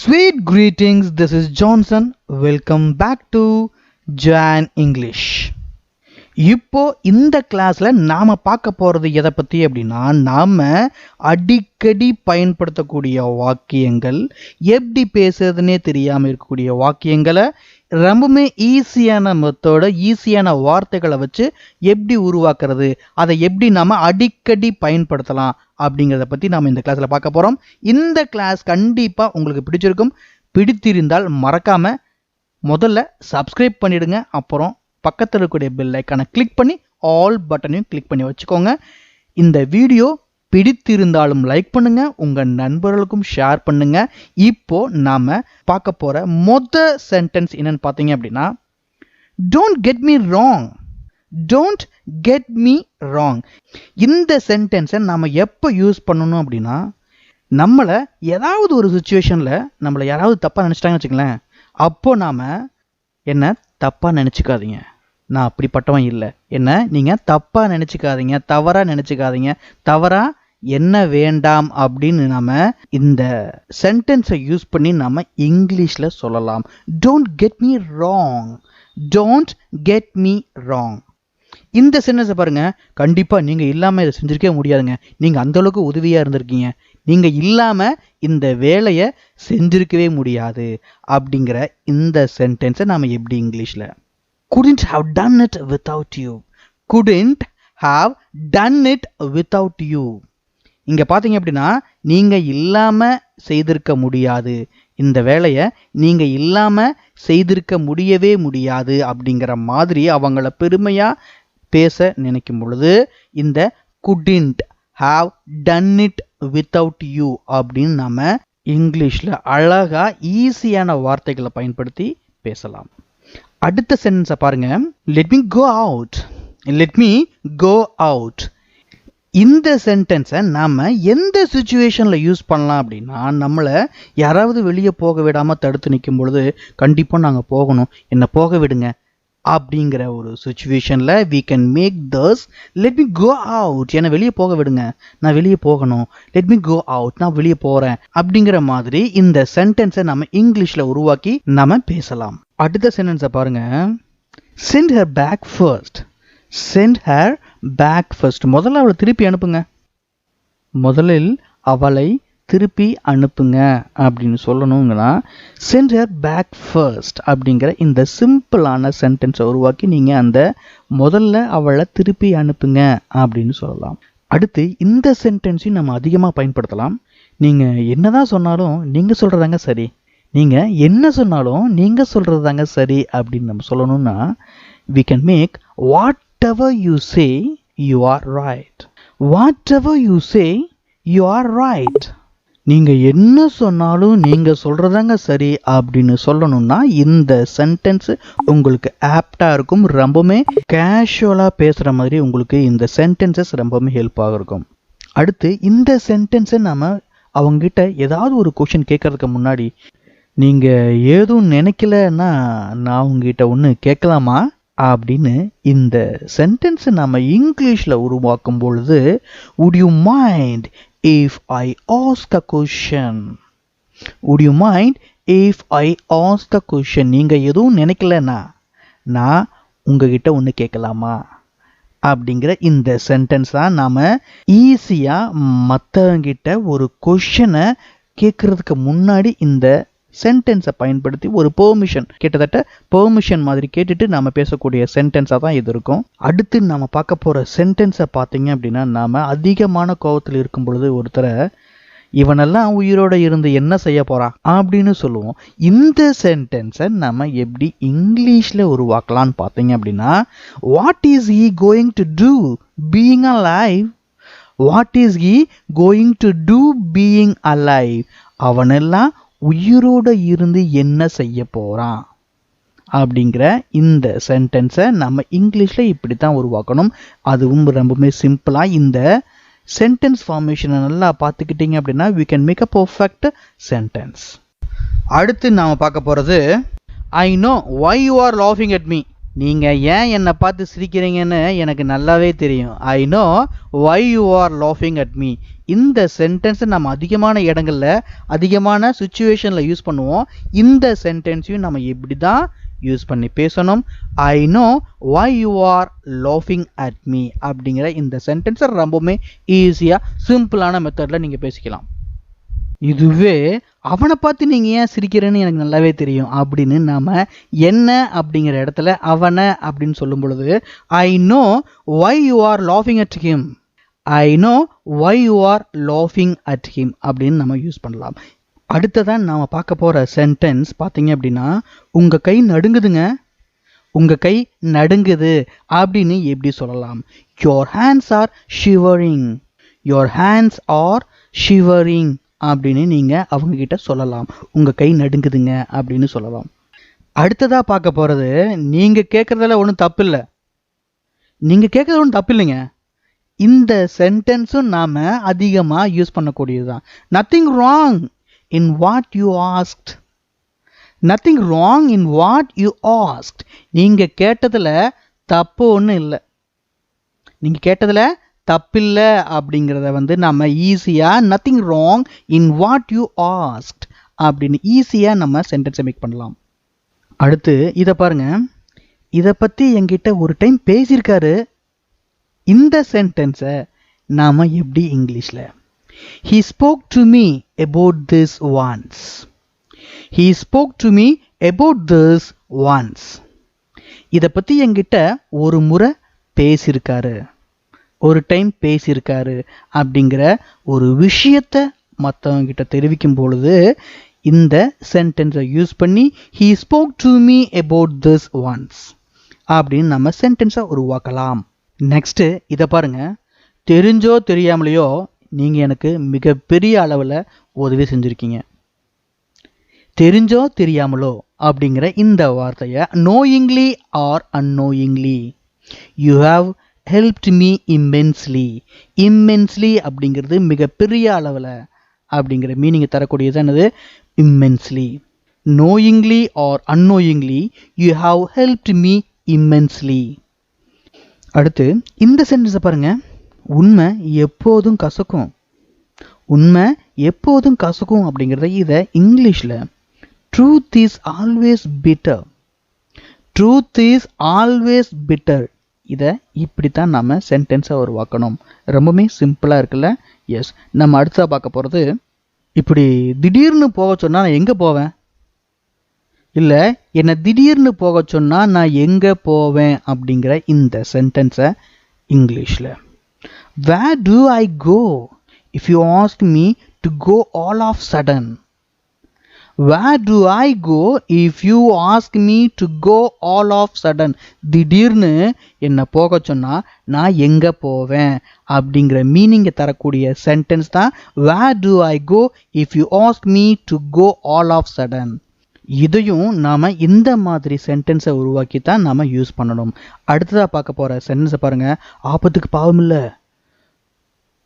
Sweet greetings this is Johnson welcome back to John English இப்போ இந்த கிளாஸில் நாம் பார்க்க போகிறது எதை பற்றி அப்படின்னா நாம் அடிக்கடி பயன்படுத்தக்கூடிய வாக்கியங்கள் எப்படி பேசுறதுன்னே தெரியாமல் இருக்கக்கூடிய வாக்கியங்களை ரொம்பவுமே ஈஸியான மெத்தோட ஈஸியான வார்த்தைகளை வச்சு எப்படி உருவாக்குறது அதை எப்படி நாம் அடிக்கடி பயன்படுத்தலாம் அப்படிங்கிறத பற்றி நாம் இந்த கிளாஸில் பார்க்க போகிறோம் இந்த கிளாஸ் கண்டிப்பாக உங்களுக்கு பிடிச்சிருக்கும். பிடித்திருந்தால் மறக்காமல் முதல்ல சப்ஸ்கிரைப் பண்ணிவிடுங்க அப்புறம் பக்கத்தில் இருக்கக்கூடிய பெல் ஐக்கானை கிளிக் பண்ணி ஆல் பட்டனையும் கிளிக் பண்ணி வச்சுக்கோங்க. இந்த வீடியோ பிடித்திருந்தாலும் லைக் பண்ணுங்க உங்க நண்பர்களுக்கும் ஷேர் பண்ணுங்க. இப்போ நாம பார்க்க போற மொத்த சென்டென்ஸ் என்னன்னு பார்த்தீங்க அப்படின்னா don't get me wrong don't get me wrong இந்த சென்டென்ஸை நாம எப்போ யூஸ் பண்ணணும் அப்படின்னா நம்மளை ஏதாவது ஒரு சுச்சுவேஷனில் நம்மளை யாராவது தப்பாக நினச்சிட்டாங்கன்னு வச்சுங்களேன் அப்போ நாம் என்ன தப்பாக நினச்சிக்காதீங்க. நான் அப்படிப்பட்டவன் இல்லை. என்ன? நீங்கள் தப்பாக நினச்சிக்காதீங்க தவறாக நினச்சிக்காதீங்க. தவறாக என்ன வேண்டாம் அப்படின்னு நம்ம இந்த சென்டென்ஸை யூஸ் பண்ணி நம்ம இங்கிலீஷில் சொல்லலாம். Don't get me wrong don't get me wrong இந்த சென்டென்ஸை பாருங்கள் கண்டிப்பாக நீங்கள் இல்லாமல் இதை செஞ்சுருக்கவே முடியாதுங்க. நீங்கள் அந்தளவுக்கு உதவியாக இருந்திருக்கீங்க. நீங்கள் இல்லாமல் இந்த வேலையை செஞ்சிருக்கவே முடியாது அப்படிங்கிற இந்த சென்டென்ஸை நாம் எப்படி இங்கிலீஷில் couldn't have done it without you couldn't have done it without you இங்கே பார்த்தீங்க அப்படின்னா நீங்கள் இல்லாமல் செய்திருக்க முடியாது. இந்த வேலையை நீங்கள் இல்லாமல் செய்திருக்க முடியவே முடியாது அப்படிங்கிற மாதிரி அவங்கள பெருமையாக பேச நினைக்கும் பொழுது இந்த couldn't have done it without you அப்படின்னு நம்ம இங்கிலீஷில் அழகாக ஈஸியான வார்த்தைகளை பயன்படுத்தி பேசலாம். அடுத்த சென்டென்ஸை பாருங்கள் let me go out let me go out இந்த சென்டென்ஸை நாம் எந்த சுச்சுவேஷனில் யூஸ் பண்ணலாம் அப்படின்னா நம்மளை யாராவது வெளியே போக விடாமல் தடுத்து நிற்கும் பொழுது கண்டிப்பாக நாங்கள் போகணும். என்னை போக விடுங்க அப்படிங்கிற ஒரு சுச்சுவேஷனில் we can make thus let me go out என்னை வெளியே போக விடுங்க. நான் வெளியே போகணும். லெட் மீ கோ அவுட் நான் வெளியே போகிறேன் அப்படிங்கிற மாதிரி இந்த சென்டென்ஸை நம்ம இங்கிலீஷில் உருவாக்கி நம்ம பேசலாம். அடுத்த சென்டென்ஸை பாருங்கள் send her back first send her back first முதல்ல அவளை திருப்பி அனுப்புங்க. முதலில் அவளை திருப்பி அனுப்புங்க அப்படின்னு சொல்லணுங்கன்னா சென்ட் பேக் ஃபர்ஸ்ட் அப்படிங்கிற இந்த சிம்பிளான சென்டென்ஸை உருவாக்கி நீங்கள் அந்த முதல்ல அவளை திருப்பி அனுப்புங்க அப்படின்னு சொல்லலாம். அடுத்து இந்த சென்டென்ஸையும் நம்ம அதிகமாக பயன்படுத்தலாம். நீங்கள் என்னதான் சொன்னாலும் நீங்கள் சொல்கிறதாங்க சரி. நீங்கள் என்ன சொன்னாலும் நீங்கள் சொல்கிறது தாங்க சரி அப்படின்னு நம்ம சொல்லணும்னா we can make what whatever you say you are right what you you say you are right நீங்க என்ன சொன்னாலும் நீங்க சொல்றதாங்க சரி அப்படின்னு சொல்லணும்னா இந்த சென்டென்ஸ் உங்களுக்கு ஆப்டா இருக்கும். ரொம்பவுமே கேஷுவலா பேசுற மாதிரி உங்களுக்கு இந்த சென்டென்சஸ் ரொம்பவுமே ஹெல்ப்பாக இருக்கும். அடுத்து இந்த சென்டென்ஸை நம்ம அவங்ககிட்ட ஏதாவது ஒரு கொஷின் கேட்கறதுக்கு முன்னாடி நீங்க ஏதும் நினைக்கலன்னா நான் உங்ககிட்ட ஒன்று கேட்கலாமா? அப்படின்னு இந்த சென்டென்ஸை நம்ம இங்கிலீஷில் உருவாக்கும் பொழுது would you mind if I ask a question would you mind if I ask a question நீங்கள் எதுவும் நினைக்கலன்னா நான் உங்ககிட்ட ஒன்று கேட்கலாமா? அப்படிங்கிற இந்த சென்டென்ஸ் தான் நாம் ஈஸியாக மற்றவங்கிட்ட ஒரு கொஷனை கேட்குறதுக்கு முன்னாடி இந்த சென்டென்ஸை பயன்படுத்தி ஒரு பெர்மிஷன் கிட்டத்தட்ட பெர்மிஷன் மாதிரி கேட்டுட்டு நாம் பேசக்கூடிய சென்டென்ஸாக தான் இது இருக்கும். அடுத்து நாம் பார்க்க போகிற சென்டென்ஸை பார்த்தீங்க அப்படின்னா நாம் அதிகமான கோபத்தில் இருக்கும் பொழுது ஒருத்தரை இவனெல்லாம் உயிரோட இருந்து என்ன செய்ய போறான் அப்படின்னு சொல்லுவோம். இந்த சென்டென்ஸை நம்ம எப்படி இங்கிலீஷில் உருவாக்கலாம்னு பார்த்தீங்க அப்படின்னா what is he going to do being alive what is he going to do being alive அவனெல்லாம் உயிரோட இருந்து என்ன செய்ய போகிறான் அப்படிங்கிற இந்த சென்டென்ஸை நம்ம இங்கிலீஷில் இப்படி தான் உருவாக்கணும். அதுவும் ரொம்பவுமே சிம்பிளாக இந்த சென்டென்ஸ் ஃபார்மேஷனை நல்லா பார்த்துக்கிட்டீங்க அப்படின்னா we can make a perfect sentence அடுத்து நாம் பார்க்க போகிறது I know why you are லாஃபிங் at me நீங்கள் ஏன் என்னை பார்த்து சிரிக்கிறீங்கன்னு எனக்கு நல்லாவே தெரியும். I know why you are லாஃபிங் at me இந்த சென்டென்ஸை நம்ம அதிகமான இடங்களில் அதிகமான சுச்சுவேஷனில் யூஸ் பண்ணுவோம். இந்த சென்டென்ஸையும் நம்ம இப்படி தான் யூஸ் பண்ணி பேசணும். I know why you are லாஃபிங் at me அப்படிங்கிற இந்த சென்டென்ஸை ரொம்பவுமே ஈஸியாக சிம்பிளான மெத்தடில் நீங்கள் பேசிக்கலாம். இதுவே அவனை பார்த்து நீங்கள் ஏன் சிரிக்கிறேன்னு எனக்கு நல்லாவே தெரியும். அப்படின்னு நாம் என்ன அப்படிங்கிற இடத்துல அவனை அப்படின்னு சொல்லும் பொழுது ஐ நோ வை யூ ஆர் லாஃபிங் at him I know why you are லாஃபிங் அட் ஹிம் அப்படின்னு நம்ம யூஸ் பண்ணலாம். அடுத்ததான் நாம் பார்க்க போகிற சென்டென்ஸ் பார்த்தீங்க அப்படின்னா உங்கள் கை நடுங்குதுங்க. உங்கள் கை நடுங்குது. அப்படின்னு எப்படி சொல்லலாம்? Your hands are shivering your hands are shivering அப்படின்னு நீங்கள் அவங்கக்கிட்ட சொல்லலாம். உங்கள் கை நடுங்குதுங்க அப்படின்னு சொல்லலாம். அடுத்ததாக பார்க்க போகிறது நீங்கள் கேட்குறதுல ஒன்றும் தப்பு இல்லை நீங்கள் கேட்குறது ஒன்றும் தப்பு இல்லைங்க இந்த சென்டென்ஸும் நாம் அதிகமாக யூஸ் பண்ணக்கூடியது தான் nothing wrong in what you asked nothing wrong in what you asked நீங்கள் கேட்டதில் தப்பு ஒன்றும் இல்லை. நீங்கள் கேட்டதில் தப்பில்லை அப்படிங்கிறத வந்து நம்ம ஈஸியாக nothing wrong in what you asked அப்படின்னு ஈஸியாக நம்ம சென்டென்ஸை மேக் பண்ணலாம். அடுத்து இதை பாருங்க. இதை பற்றி என்கிட்ட ஒரு டைம் பேசியிருக்காரு. இந்த சென்டென்ஸை நாம் எப்படி இங்கிலீஷில் he spoke to me about this once he spoke to me about this once இதை பற்றி என்கிட்ட ஒரு முறை பேசியிருக்காரு. ஒரு டைம் பேசியிருக்காரு அப்படிங்கிற ஒரு விஷயத்தை மற்றவங்கிட்ட தெரிவிக்கும் பொழுது இந்த சென்டென்ஸை யூஸ் பண்ணி he spoke to me about this once அப்படின்னு நம்ம சென்டென்ஸை உருவாக்கலாம். நெக்ஸ்ட்டு இதை பாருங்க. தெரிஞ்சோ தெரியாமலையோ நீங்கள் எனக்கு மிகப்பெரிய அளவில் உதவி செஞ்சுருக்கீங்க. தெரிஞ்சோ தெரியாமலோ அப்படிங்கிற இந்த வார்த்தையை knowingly or unknowingly you have helped me immensely immensely அப்படிங்கிறது மிகப்பெரிய அளவில் அப்படிங்கிற மீனிங்கை தரக்கூடியது என்னது? Immensely knowingly or unknowingly you have helped me immensely அடுத்து இந்த சென்டென்ஸை பாருங்கள் உண்மை எப்போதும் கசக்கும். உண்மை எப்போதும் கசக்கும் அப்படிங்கிறத இதை இங்கிலீஷில் truth is always bitter truth is always bitter இதை இப்படி தான் நம்ம சென்டென்ஸை உருவாக்கணும். ரொம்பவுமே சிம்பிளாக இருக்குல்ல? எஸ் நம்ம அடுத்ததாக பார்க்க போகிறது இப்படி திடீர்னு போக சொன்னால் நான் எங்கே போவேன்? இல்லை என்னை திடீர்னு போக சொன்னால் நான் எங்கே போவேன்? அப்படிங்கிற இந்த சென்டென்ஸை இங்கிலீஷில் where do I go if you ask me to go all of sudden where do I go if you ask me to go all of sudden திடீர்னு என்னை போக சொன்னால் நான் எங்கே போவேன்? அப்படிங்கிற மீனிங்கை தரக்கூடிய சென்டென்ஸ் தான் where do I go if you ask me to go all of sudden இதையும் நாம் இந்த மாதிரி சென்டென்ஸை உருவாக்கி தான் நாம் யூஸ் பண்ணணும். அடுத்ததாக பார்க்க போகிற சென்டென்ஸை பாருங்கள் ஆபத்துக்கு பாவம் இல்லை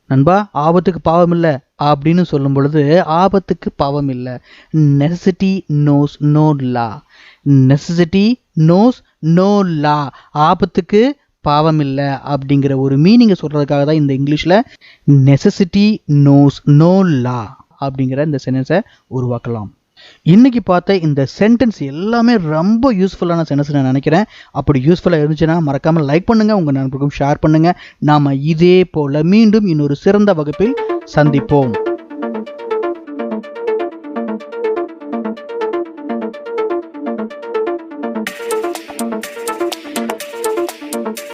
நண்பா ஆபத்துக்கு பாவம் இல்லை அப்படின்னு சொல்லும் பொழுது ஆபத்துக்கு பாவம் இல்லை. Necessity knows no law necessity knows no law ஆபத்துக்கு பாவம் இல்லை அப்படிங்கிற ஒரு மீனிங்கை சொல்கிறதுக்காக தான் இந்த இங்கிலீஷில் நெசசிட்டி நோஸ் நோ லா அப்படிங்கிற இந்த சென்டென்ஸை உருவாக்கலாம். இன்னைக்கு பார்த்த இந்த சென்டென்ஸ் எல்லாமே ரொம்ப யூஸ்ஃபுல்லான சென்டென்ஸ் நான் நினைக்கிறேன். அப்படி யூஸ்ஃபுல்லாக இருந்துச்சுன்னா மறக்காமல் லைக் பண்ணுங்கள் உங்கள் நண்பருக்கும் ஷேர் பண்ணுங்கள் நாம் இதே போல் மீண்டும் இன்னொரு சிறந்த வகுப்பில் சந்திப்போம்.